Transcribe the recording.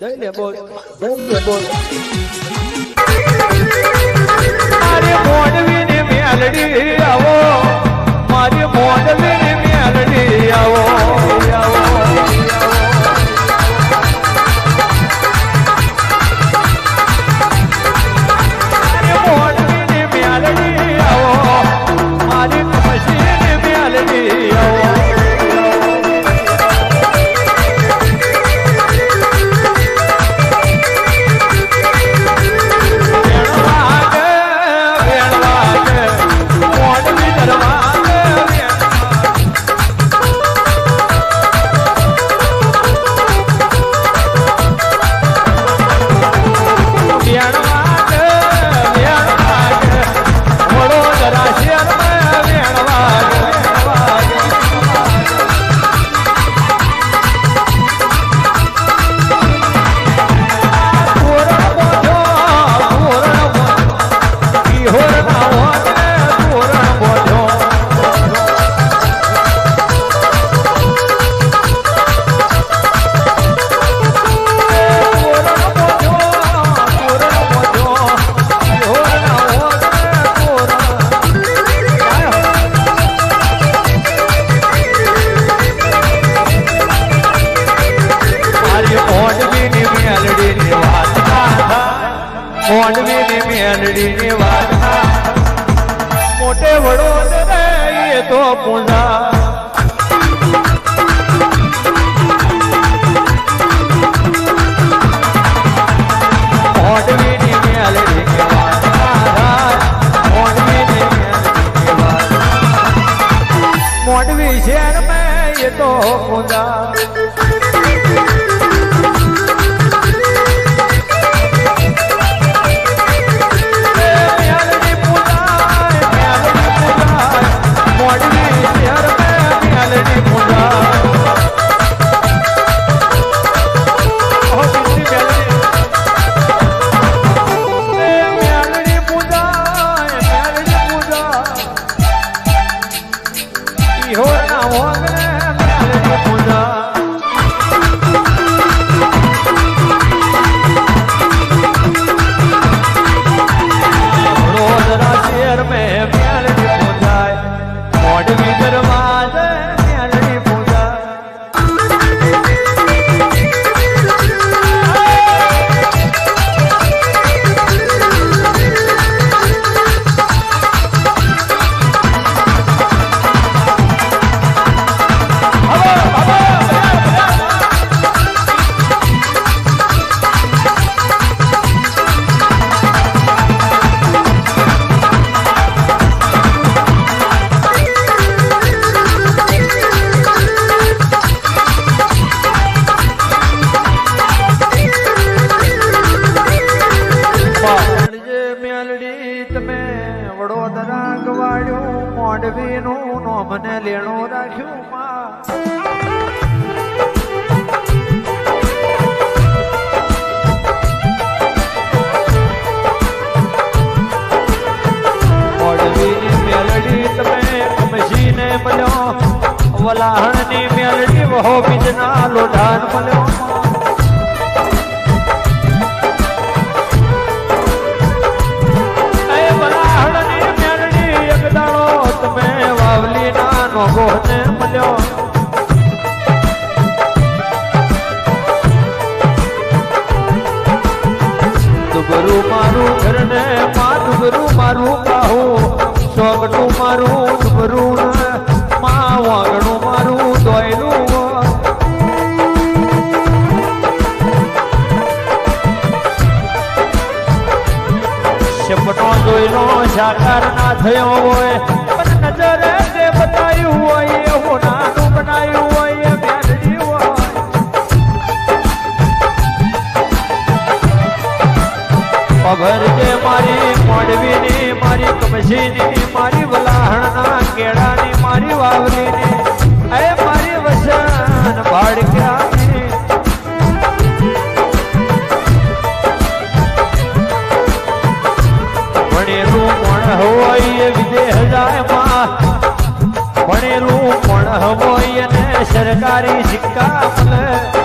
Dale, amor. Dale, amor. મોડવી ની મેલડી ની વાત મોટે વડો તો પૂજા दरवाजे રાગ વાળ્યું મોડવીનું નોમને લેણું રાખ્યું વલાહણની મેલડી વહો બીજના લોઢાન મળ્યો. ચોકટું મારું ભરું માં વાગણું મારું દોયલું. સપનો જોઈનો સાકાર ના થયો હોય, પણ નજરે જે બતાવ્યું હોય, એવું નાનું બનાવ્યું હોય ખબર છે મારી મોડવીની, મારી કમશીની પણ હવો એને સરકારી સિક્કા મળે.